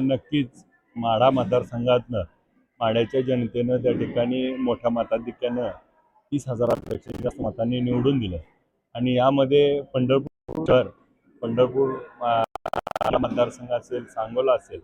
नक्कीच माढा मतदारसंघातनं माढ्याच्या जनतेनं त्या ठिकाणी मोठ्या मताधिक्यानं तीस हजारापेक्षा जास्त मतांनी निवडून दिलं. आणि यामध्ये पंढरपूर शहर पंढरपूर मतदारसंघ असेल सांगोला असेल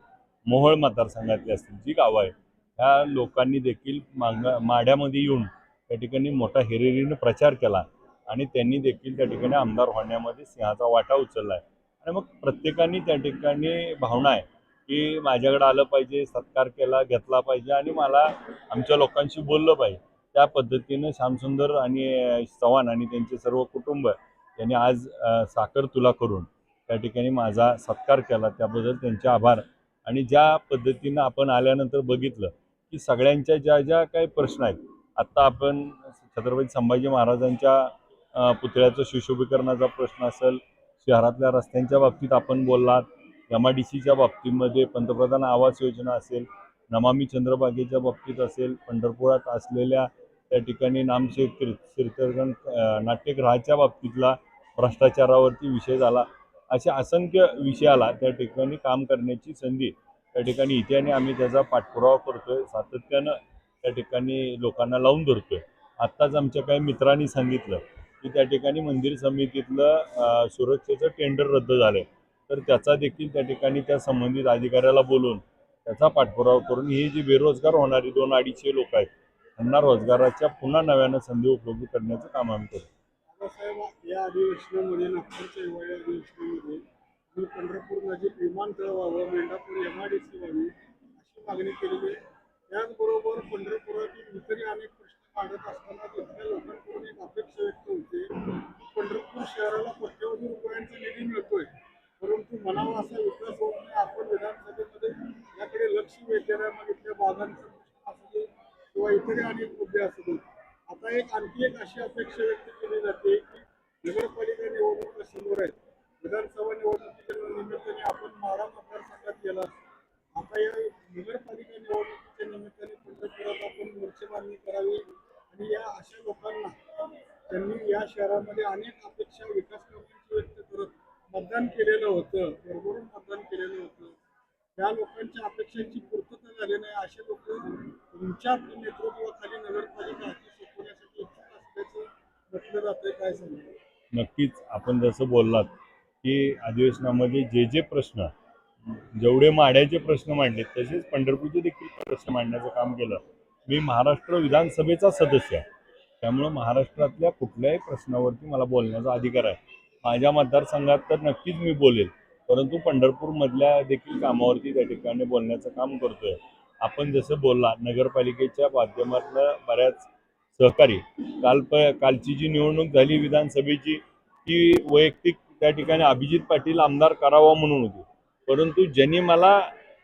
मोहोळ मतदारसंघातली असतील जी गावं आहे ह्या लोकांनी देखील मांग माढ्यामध्ये येऊन त्या ठिकाणी मोठा हिरिरीनं प्रचार केला. आणि त्यांनी देखील त्या ठिकाणी आमदार होण्यामध्ये सिंहाचा वाटा उचलला आहे. आणि मग प्रत्येकाने त्या ठिकाणी भावना आहे. की माझ्याकडे आलं पाहिजे सत्कार केला घेतला पाहिजे आणि मला आमच्या लोकांशी बोललं पाहिजे. त्या पद्धतीनं श्यामसुंदर आणि चव्हाण आणि त्यांचे सर्व कुटुंब यांनी आज साखर तुला करून त्या ठिकाणी माझा सत्कार केला. त्याबद्दल त्यांचे आभार. आणि ज्या पद्धतीनं आपण आल्यानंतर बघितलं की सगळ्यांच्या ज्या ज्या काही प्रश्न आहेत आत्ता आपण छत्रपती संभाजी महाराजांच्या पुतळ्याचं सुशोभीकरणाचा प्रश्न असेल शहरातल्या रस्त्यांच्या बाबतीत आपण बोललात एम आय डी सीच्या बाबतीमध्ये पंतप्रधान आवास योजना असेल नमामी चंद्रबागेच्या बाबतीत असेल पंढरपुरात असलेल्या त्या ठिकाणी नामशेख कीर् तीर्थगण नाट्यगृहाच्या बाबतीतला भ्रष्टाचारावरती विषय झाला. अशा असंख्य विषयाला त्या ठिकाणी काम करण्याची संधी त्या ठिकाणी इथे आम्ही त्याचा पाठपुरावा करतोय सातत्यानं त्या ठिकाणी लोकांना लावून धरतोय. आत्ताच आमच्या काही मित्रांनी सांगितलं की त्या ठिकाणी मंदिर समितीतलं सुरक्षेचं टेंडर रद्द झालं आहे तर त्याचा देखील त्या ठिकाणी त्या संबंधित अधिकाऱ्याला बोलून त्याचा पाठपुरावा करून ही जी बेरोजगार होणारी दोन अडीचशे लोक आहेत त्यांना रोजगाराच्या पुन्हा नव्यानं संधी उपलब्ध करण्याचं काम आम्ही करतो या अधिवेशनामध्ये नागपूरच्या हिवाळी अधिवेशनामध्ये मी पंढरपूर नजीक विमानतळ व्हावं Mendhapur M I D C व्हावी अशी मागणी केलेली आहे. त्याचबरोबर पंढरपुरातील इतरही अनेक प्रश्न काढत असतात तिथल्या लोकांकडून एक अपेक्षा व्यक्त होते की पंढरपूर शहराला कोट्यवधी रुपयांचा निधी मिळतोय परंतु म्हणावा असा विकास होत नाही आपण विधानसभेमध्ये याकडे लक्ष मग इथल्या प्रश्न असू दे किंवा इतरही अनेक मुद्दे असू दे आता एक आणखी एक अशी अपेक्षा व्यक्त केली जाते की नगरपालिका निवडणुका समोर आहेत. विधानसभा निवडणुकीच्या निमित्ताने आपण मारा मतदारसंघात गेला आता या नगरपालिका निवडणुकीच्या निमित्ताने पंढरपुरात आपण मोर्चेबांधणी करावी आणि या अशा लोकांना त्यांनी या शहरामध्ये अनेक अपेक्षा विकास कामांची व्यक्त करत मतदान केलेलं होतं. भरभरून मतदान केलेलं होतं. त्या लोकांच्या अपेक्षांची पूर्तता झाली नाही असे लोक तुमच्या नेतृत्वाखाली नगरपालिका हाती सोपवण्यासाठी इच्छुक असल्याचं म्हटलं काय नक्कीच. आपण जसं बोललात की अधिवेशनामध्ये जे जे प्रश्न जेवढे माड्याचे प्रश्न मांडले तसेच पंढरपूरचे देखील प्रश्न मांडण्याचं काम केलं. मी महाराष्ट्र विधानसभेचा सदस्य आहे. त्यामुळं महाराष्ट्रातल्या कुठल्याही प्रश्नावरती मला बोलण्याचा अधिकार आहे. माझ्या मतदारसंघात तर नक्कीच मी बोलेल. परंतु पंढरपूरमधल्या देखील कामावरती त्या ठिकाणी बोलण्याचं काम करतोय. आपण जसं बोलला नगरपालिकेच्या माध्यमातलं बऱ्याच सहकारी काल प कालची जी निवडणूक झाली विधानसभेची ती वैयक्तिक त्या ठिकाणी अभिजित पाटील आमदार करावा म्हणून होती. परंतु ज्यांनी मला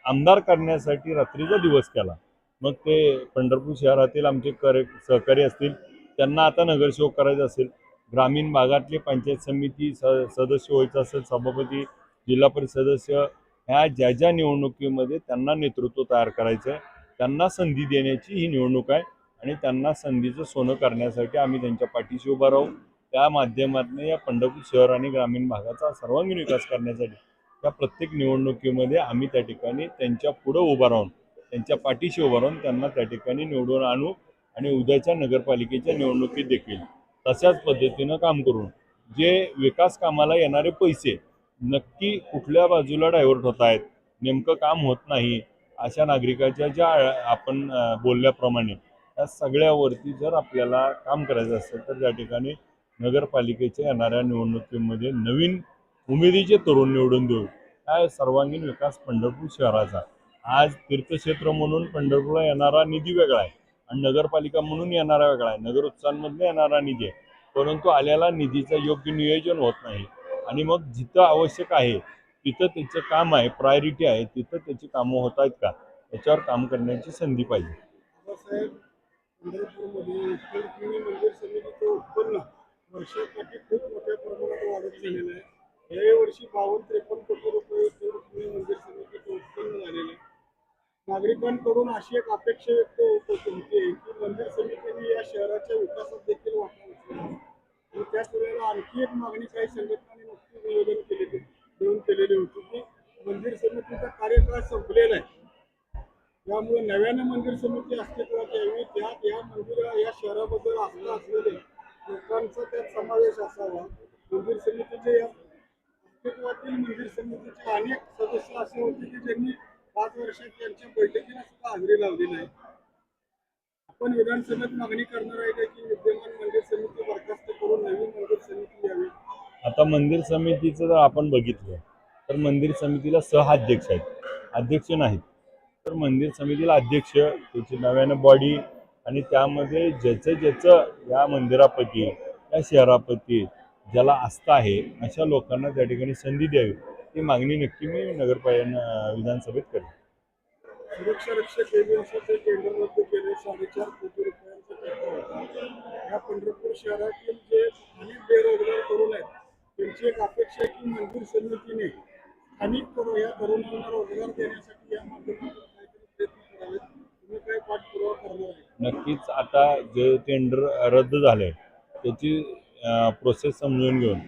आमदार करण्यासाठी रात्रीचा दिवस केला मग ते पंढरपूर शहरातील आमचे कर सहकारी असतील त्यांना आता नगरसेवक करायचं असेल ग्रामीण भागातले पंचायत समिती स सदस्य व्हायचं असेल सभापती जिल्हा परिषद सदस्य ह्या ज्या ज्या निवडणुकीमध्ये त्यांना नेतृत्व तयार करायचं आहे त्यांना संधी देण्याची ही निवडणूक आहे आणि त्यांना संधीचं सोनं करण्यासाठी आम्ही त्यांच्या पाठीशी उभा राहू. त्या माध्यमातून या पंढरपूर शहर आणि ग्रामीण भागाचा सर्वांगीण विकास करण्यासाठी त्या प्रत्येक निवडणुकीमध्ये आम्ही त्या ठिकाणी त्यांच्या पुढं उभं राहून त्यांच्या पाठीशी उभं राहून त्यांना त्या ठिकाणी निवडून आणू आणि उद्याच्या नगरपालिकेच्या निवडणुकीत देखील तशाच पद्धतीनं काम करून जे विकास कामाला येणारे पैसे नक्की कुठल्या बाजूला डायव्हर्ट होत आहेत नेमकं काम होत नाही अशा नागरिकाच्या ज्या आपण बोलल्याप्रमाणे त्या सगळ्यावरती जर आपल्याला काम करायचं असेल तर त्या ठिकाणी नगरपालिकेच्या येणाऱ्या निवडणुकीमध्ये नवीन उमेदीचे तरुण निवडून देऊ. काय? सर्वांगीण विकास पंढरपूर शहराचा. आज तीर्थक्षेत्र म्हणून पंढरपूरला येणारा निधी वेगळा आहे आणि नगरपालिका म्हणून येणारा वेगळा आहे. नगर उत्सवांमधून येणारा निधी आहे. परंतु आलेला निधीचं योग्य नियोजन होत नाही. आणि मग जिथं आवश्यक आहे तिथं त्याचं काम आहे प्रायोरिटी आहे तिथं त्याची कामं होत आहेत का? याच्यावर काम करण्याची संधी पाहिजे. नागरिकांकडून अशी एक अपेक्षा मंदिर समितीचं त्यामुळे नव्याने मंदिर समिती अस्तित्वात यावी त्यात या मंदिर या शहराबद्दल आस्था असलेले लोकांचा त्यात समावेश असावा. मंदिर समितीचे या अस्तित्वातील मंदिर समितीचे अनेक सदस्य असे होते की ज्यांनी पाच वर्षात त्यांच्या बैठकीला सुद्धा हजेरी लावली नाही. आपण विधानसभेत मागणी करणार आहे की विद्यमान मंदिर समिती बरखास्त करून नवीन मंदिर समिती यावी? आता मंदिर समितीचं जर आपण बघितलं तर मंदिर समितीला सह अध्यक्ष आहेत. अध्यक्ष नाहीत. तर मंदिर समितीला अध्यक्ष त्याची नव्यानं बॉडी आणि त्यामध्ये ज्याचं ज्याचं या मंदिरापती या शहरापती ज्याला आस्था आहे अशा लोकांना त्या ठिकाणी संधी द्यावी ही मागणी नक्की मी नगरपालिका विधानसभेत करेन. सुरक्षा रक्षक एजन्सीचे टेंडर रद्द केले साडेचार कोटी रुपयांचा या पंढरपूर शहरातील जे बेरोजगार तरुण आहेत त्यांची एक अपेक्षा आहे की मंदिर समितीने स्थानिक या तरुणांना रोजगार देण्यासाठी या माध्यमातून काहीतरी प्रयत्न करावेत तुम्ही काय पाठपुरावा करणार आहे नक्कीच आता जे टेंडर रद्द झाले त्याची प्रोसेस समजून घेऊन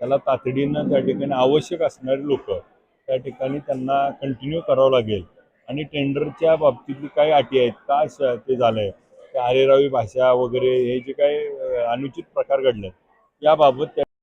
त्याला तातडीनं त्या ठिकाणी आवश्यक असणारे लोक त्या ठिकाणी त्यांना कंटिन्यू करावं लागेल. आणि टेंडरच्या बाबतीतली काय अटी आहेत का श- ते झालंय त्या अरेरावी भाषा वगैरे हे जे काही अनुचित प्रकार घडले याबाबत त्या